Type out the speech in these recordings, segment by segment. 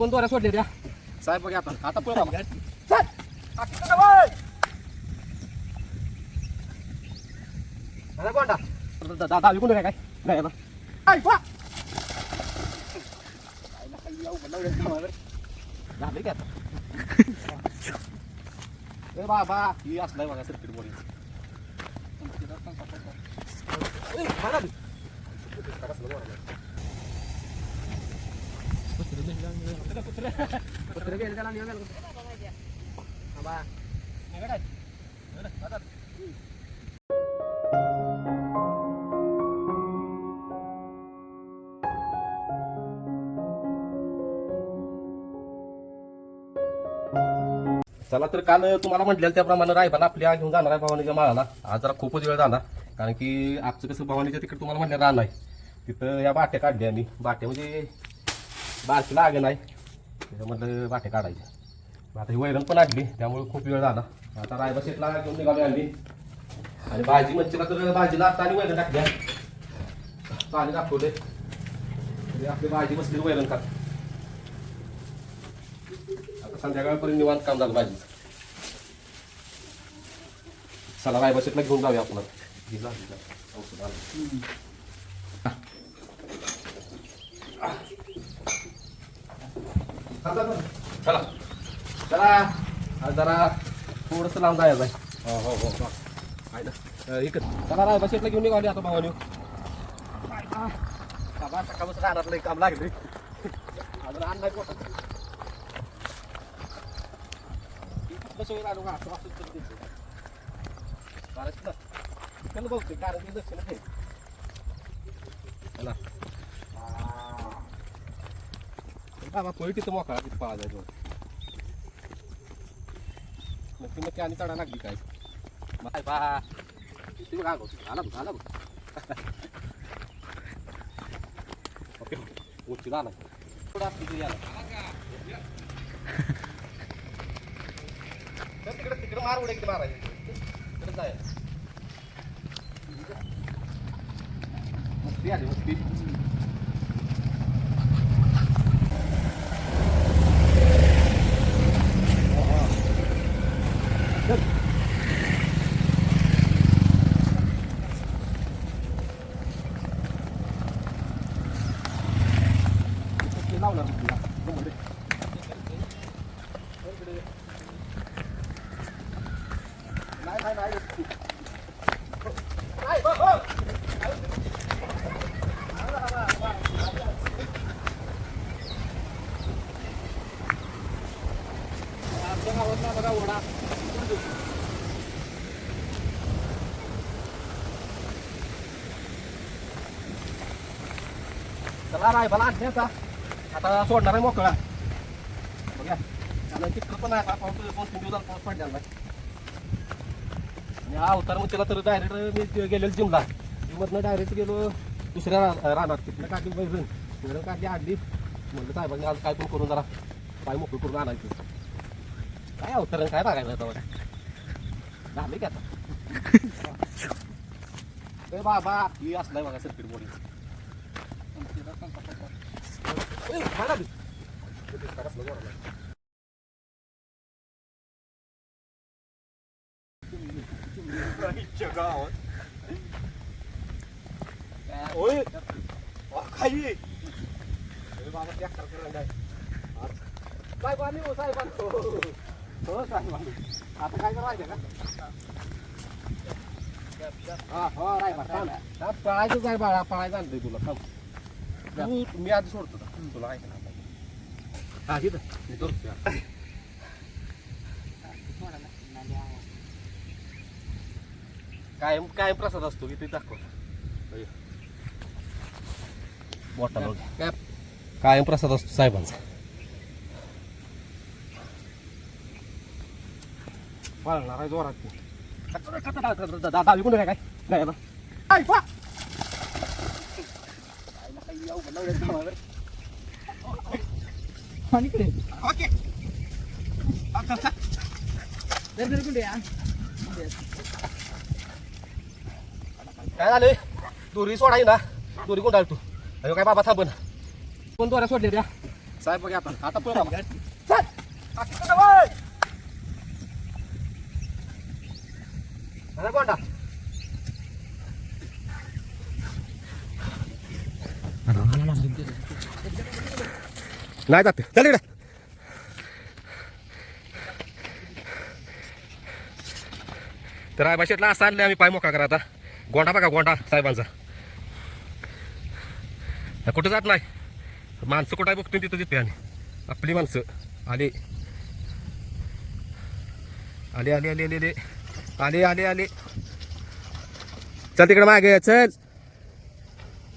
कोण दोऱ्या सोडले त्या. साहेब बघा आता. आता पळ बाबा. अरे कोणता दादा विकून काय? काय नाही. ना ऐ, वा. झालं की आता? ए बाबा ही असलाय बघा सर्किट बोर्ड ए, बी. कुत्रे गेले त्याला निघाल थांबा. निघाल. निघाल. आता. चला तर काल तुम्हाला म्हटलेलं त्याप्रमाणे रायबाला आपल्या घेऊन जाणार आहे भवानीच्या माळाला. आज जरा खूपच वेळ झाला. कारण की आजचं कसं भवानीच्या तिकडे तुम्हाला म्हणलं रान आहे. तिथं या बाट्या काढल्या आणि बाट्या म्हणजे बारकी लागे नाही त्याच्यामधलं बाट्या काढायच्या मग आता ही वैरण पण आणली त्यामुळे खूप वेळ झाला. आता रायबा शेटला घेऊन निघाली आणली आणि भाजी मच्छीला तर भाजीला आता आणि वैरण टाकल्या पाणी दाखवले आपली भाजी बसली वैरण खात. आता संध्याकाळपर्यंत निवांत काम झालं पाहिजे चला राय बसेटला घेऊन जाऊया आपण. औषध आलं. चला, चला. जरा थोडस लांब जायचं आहे. हो हो हो अं, इकडं. चला राय बसेटला घेऊन निघाली आता भावानी. बाबा सकाळपासून राहणार काम लागले. आज रान नाही आलो का असं करत द्यायचं. कारण की ना, त्याला बघतोय कारण की लक्ष नाही चला बाबा पोळी तिथं मोकळा तिथं पळा जायचं नक्की नक्की आणि चढा लागली काय बाय बा ती बघ आलो आला बघ आला बघ ओके उचलून आला थोडा असली तरी आला तिकडे तिकडे मार उडे किती मारायचे तिकडे जाय मस्ती आली मस्ती लावणार नाही नाही नाही नाही बघ, बघ. आमच्या गावात ना बघा ओढा चला राय भला आणते आता आता सोडणार आहे मोकळा. बघा आणि तिकडं पण आता पाऊस पाऊस तीन दिवसाला पाऊस पडलेला आणि हा अवतार मग त्याला तर डायरेक्ट मी गेलेलो जिमला. जिममधनं डायरेक्ट गेलो दुसऱ्या रानात. तिथलं काढली वैरण वैरण काढली आणली म्हणलं साहेबांनी आज काय पण करून जरा पाय मोकळं करून आणायचं. काय अवतारण काय बघायचं आता बघा. झाले की आता. बाबा ही असलाय बघा सर्किट बोर्ड काही अरे बाबा त्या करकरांना आहे. हो साहेबांनी हो आता काय करायचं का हा हो राय बा पळायचं आहे बाळा पळायचं आणतोय तुला थांब तू मी आधी सोडतो? तुला ऐक ना हा मी सोडतो कायम कायम प्रसाद असतो की ते दाखव मोठा बघ कायम प्रसाद असतो साहेबांचा पळणार आहे जोरात दादा विकून काय काय पा. ओके काय झालं दोरी सोडाय ना. दोरी कोण तू अरे काय बाबा थांबन कोण दोऱ्या सोडले त्या? साहेब बघा आता. आता पळ बाबा. कोणता नाही जाते. चल इकडे. तर रायबा शेटला असं आम्ही पाय मोका करा आता. गोंडा बघा गोंडा साहेबांचा. कुठं जात नाही. माणसं कुठं आहे बघतोय तिथं तिथे आणि. आपली माणसं. आले आले आले आले आले. आले आले आले. चल तिकडे मागे चल.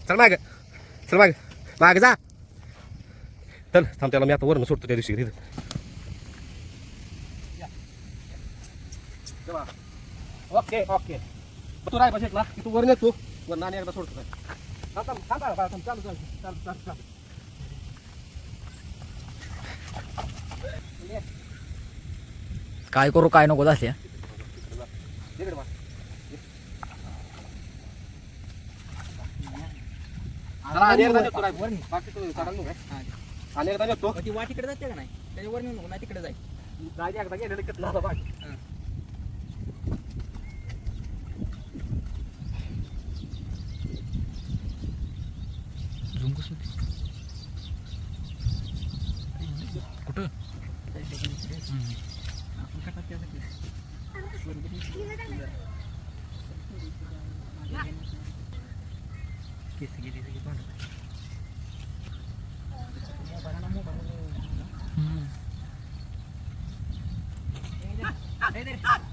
चल मागे. चल मागे. माग जा चल थांब त्याला मी आता वरण सोडतो त्या दिवशी तिथं ओके ओके तू राय बसेट ना तू वर तू वर नाणी एकदा सोडतो काय थांब थांब थांब थांब, थांब चालू चालू चालू चालू चालू काय करू काय नको झाले इकडे एकदा देतो राय. बाकी तू चढायला नको काय? आणि एकदा देतो. ती वाटीकडे जाते का नाही? त्याच्यावर नेऊ नको ना तिकडे जाईल जायचे एकदा गेलेलं किती झालं बाकी Hey there.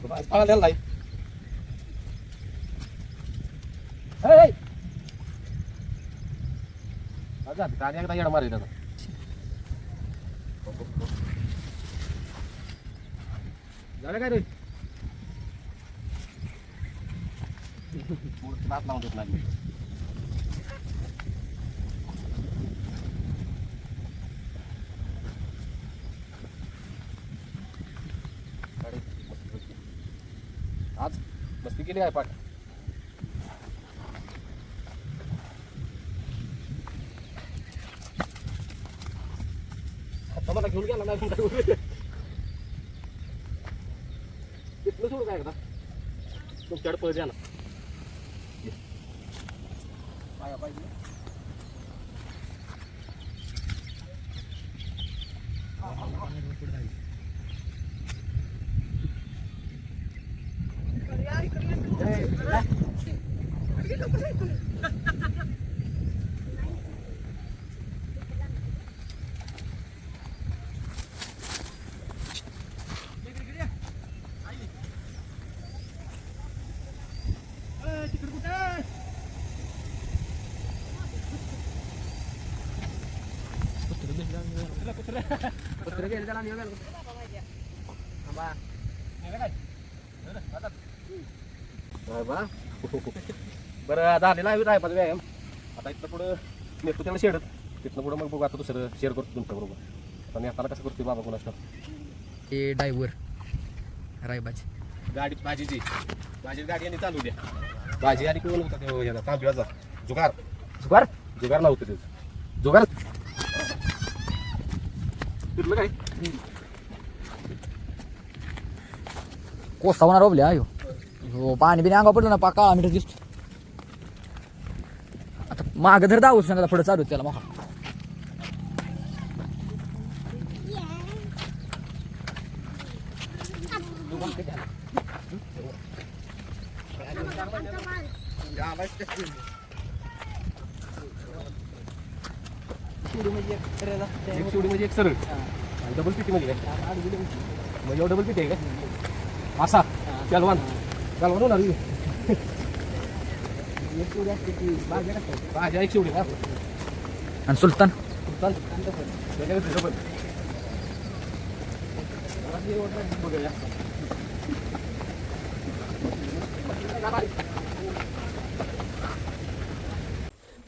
Kumakas pa ka ng light. Hey! Kita yang kemarin. Jalan kan, Doi? Mau cepat mau lagi. आज मस्ती केली आहे पाठ. आता मला घेऊन गेला नाही तिथलं सोडत आहे का तुमच्याकडे पळ द्या ना. कुत्र गेले त्याला निघाल बाबा. बरं झालेला आहे रायपाचा व्यायाम. आता इथनं पुढं नेतो त्याला शेडत. तिथनं पुढं मग बघू आता दुसरं शेअर करतो तुमच्या बरोबर. आता नेताना कसं करतो बाबा कोणाच हे डायव्हर रायबाचे गाडी भाजीची भाजी गाडी यांनी चालू द्या. भाजी आणि कोण होता तो ह्याला तांब्याचा जुगार. जुगार? जुगार नव्हतं ते जुगार? फिरलं काय? कोसा होणार रोबल्या हो पाणी बिणी अंगा पडलं ना पा काळा मीटर दिसतो माग धर दावू सांगा पुढे चालू आहे त्याला मग. एक शिवडी म्हणजे एक सरळ आणि डबल पिटी म्हणजे काय म्हणजे डबल पिटी आहे का? असा पॅलवान पॅलवान होणार भाज्या आणि सुलतान?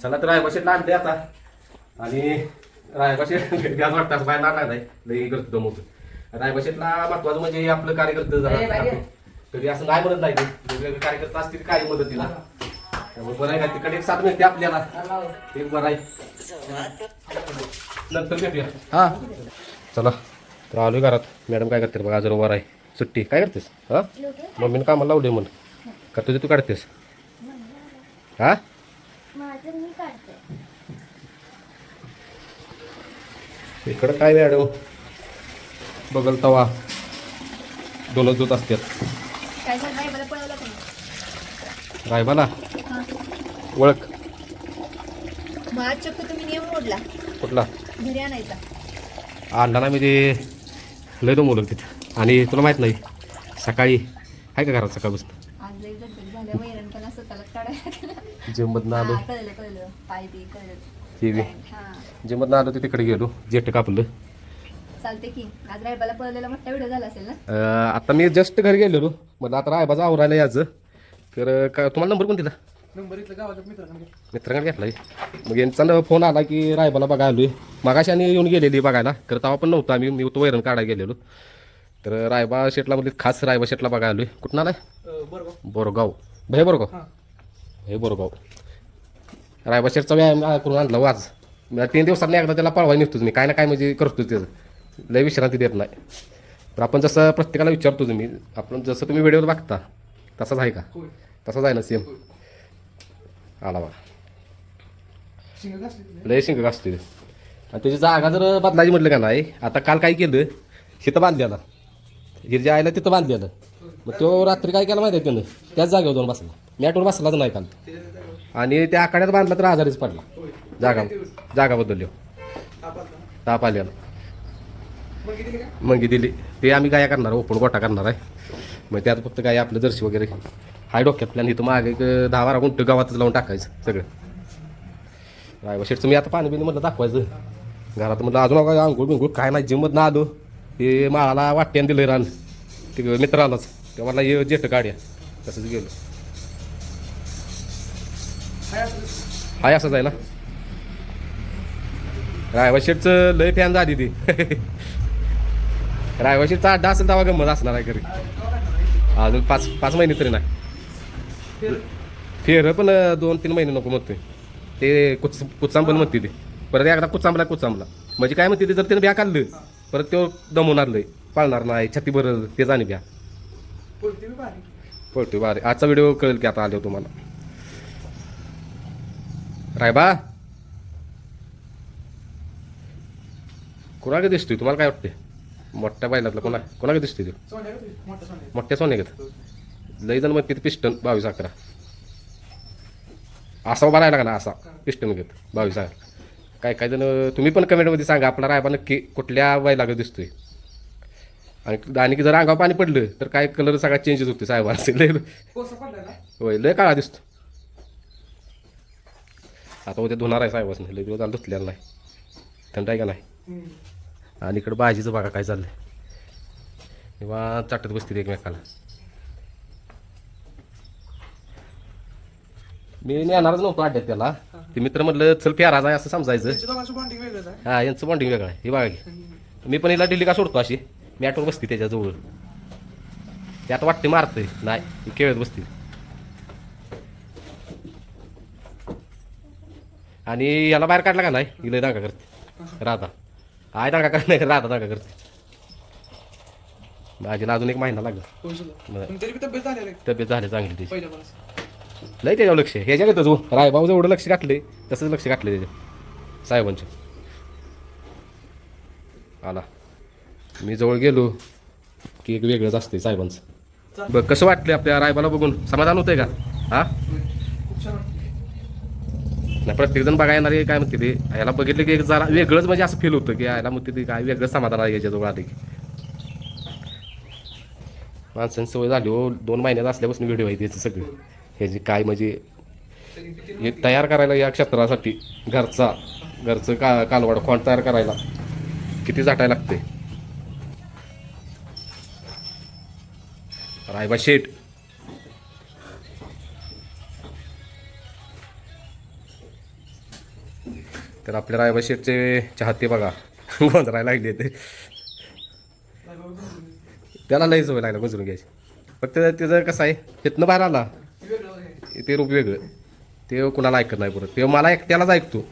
चाल. तर रायबाशेट आणते आता. आणि रायबाशेट गॅस वाटतं असं बाहेर नाटक नाही. लई करतो दमवतो रायबाशेटला महत्वाचं म्हणजे आपलं कार्यकर्ते जरा कधी असं नाही म्हणत नाही. वेगवेगळे कार्यकर्ते असतील काही मदतीला. त्यामुळे बरं आहे का तिकडे एक साथ मिळते आपल्याला. एक बरं आहे नंतर भेटूया. हा. चला तर आलोय घरात. मॅडम काय करते बघा आज रविवार आहे सुट्टी. काय करतेस? हा? मम्मीने कामाला लावले म्हण. का तुझे तू काढतेस. हा? माझं मी काढते. इकडं काय मॅडम? बघल तवा. दोनच दूत असतात रायबाला? ओळख. मग आज चक्क तुम्ही नियम मोडला? कुठला? घरी आणायचा. आणला ना मी ते. लय तो मुलं तिथे. आणि तुला माहीत नाही सकाळी आहे का घरात सकाळपासून? आज लई गडबड झाल्या वैरण पण स्वतःलाच काढायला जिममधनं आलो. हा, कळलं कळलं. पाय बी कळलं. ते बी. हा. जिममधनं आलो ते तिकडे गेलो. जेट कापलं. चालते की. आज रायबाला पळवलेला मोठा व्हिडिओ झाला असेल ना? अं, आता मी जस्ट घरी गेलेलो. मला आता रायबाजा आवरायला यायचं. तर का तुम्हाला नंबर कोण दिला? नंबर इथलं मित्रांकडे घेतलाय. मग यांचा फोन आला की रायबाला बघायला आलोय. मगाशी आणि येऊन गेलेली बघायला. तर तेव्हा पण नव्हतं आम्ही. मी तो वैरण काढायला गेलेलो. तर रायबा शेटला म्हणजे खास रायबा शेटला बघायला आलोय. कुठं आलाय? बोरगाव. भय बोरगाव? हां. हे बोरगाव. रायबा शेटचा व्यायाम करून आणला वाज मी तीन दिवसांनी एकदा त्याला पळवाय निघतोच मी. काय ना काय म्हणजे करतो त्याचं. लय विश्रांती देत नाही. तर आपण जसं प्रत्येकाला विचारतो तुम्ही आपण जसं तुम्ही व्हिडिओ बघता तसाच आहे का? तसाच आहे ना सेम आला बघा. लय शिंग असते आणि त्याची जागा जर बदलायची म्हटलं का नाही आता काल काय केलं तिथं बांधलेला हिरच्या आईला तिथं बांधलेलं मग तो रात्री काय केलं माहिती आहे त्यानं? त्याच जागेवर जाऊन बसला. मॅटवर बसलाच नाही काल. आणि त्या आखाड्यात बांधला तर आजारीच पडला. जागा जागा बदलली. ताप आलेला. मग काय दिली. ते आम्ही गाया करणार ओपन गोटा करणार आहे. मग त्यात फक्त काय आपलं जर्सी वगैरे. हाय डोक्यात प्लॅन इथं मागे एक दहा बारा गुंट गावातच लावून टाकायचं सगळं. रायबा शेटचं मी आता पाणी बिणी म्हटलं दाखवायचं. घरात म्हटलं अजून काय अंघोळ बिंघोळ काय नाही जिमत ना आलो. ते माळाला वाट्यान दिलं रान. ते मित्र आलाच. ते मला ये जेट काढ्या तसंच गेलो. हाय असंच आहे ना रायवा शेटचं लय फॅन झाली ती. रायवा शेटचा अड्डा असेल तेव्हा गंमत असणार आहे घरी अजून पाच पाच महिने तरी नाही. फेर? पण दोन तीन महिने नको म्हणतोय. ते कुच कुचांबल म्हणते ते. परत एकदा कुचांबला कुचांबला म्हणजे काय म्हणते ते जर त्यानं ब्या काढलं परत तो दमवणार लय पाळणार नाही छाती भरल ते जाणे ब्या. पळतोय बारे आजचा व्हिडिओ कळेल की आता आलो तुम्हाला. रायबा? कोणाकडे दिसतोय? तुम्हाला काय वाटते मोठ्या बैलातला कोणा कोणाकडे दिसतोय तो? सोन्या मोठ्या सोन्यागत लय जण मग किती पिस्टन बावीस अकरा. असा उभा राहिला का ना असा. पिस्टन घेत बावीस अकरा. काय काय जण तुम्ही पण कमेंटमध्ये सांगा आपला रायबा नक्की कुठल्या बैलागत दिसतोय? आणि आणि जर अंगावर पाणी पडलं तर काय कलर सगळा चेंजेस होते साहेबांचे लय होय लय काळा दिसतो. आता उद्या धुणार आहे साहेबांनी लय दिवस झालं धुतलेला नाही. थंड आहे का नाही. आणि इकडं भाजीचं बघा काय चाललंय. किंवा चाटत बसतील एकमेकाला. मी नेणारच नव्हतो अड्ड्यात त्याला. ते मित्र म्हटलं चल प्याराज आहे असं समजायचं. त्यांच्या दोघांचं बॉन्डिंग वेगळंच आहे. हा यांचं बॉन्डिंग वेगळं आहे. हे बघा की. मी पण हिला दिल्ली का सोडतो अशी. मॅटवर बसते त्याच्याजवळ. ते आता वाटते मारते नाही ती खेळत बसते. आणि याला बाहेर काढला का नाही? हिला दागा करते. राधा. आय दागा करत नाही राधा दागा करते. माझीला अजून एक महिना लागला. तब्येत झाली चांगली त्याची. लय त्याच्यावर लक्ष आहे. ह्याच्या घेतो तू. रायबाबू जेवढं लक्ष घातले तसंच लक्ष घातले त्याच्या साहेबांच्या आला. मी जवळ गेलो की एक वेगळंच असते साहेबांचं. बघ कसं वाटलं आपल्या रायबाला बघून? समाधान होतंय का? हा. नाही प्रत्येक जण बघायला येणारे काय म्हणते ते? ह्याला बघितलं की एक जरा वेगळंच म्हणजे असं फील होतं की ह्याला म्हणते ते काय वेगळं समाधान आहे याच्याजवळ आले की. माणसांची सवय झाली हो. दोन महिन्यात असल्यापासून व्हिडिओ आहे त्याचे सगळे. ह्याची काय म्हणजे हे तयार करायला या क्षेत्रासाठी घरचा घरचं का कालवाड खोंड तयार करायला किती झाटायला लागते? रायबा शेठ. तर आपल्या रायबा शेठचे चाहते बघा. गोंधरायला लागले ते. त्याला लई सवय लागला गुजरून घ्यायची. फक्त त्याचं कसं आहे तिथनं बाहेर आला ते रूप वेगळं. ते कुणाला ऐकत नाही परत. ते मला एकट्यालाच ऐकतो.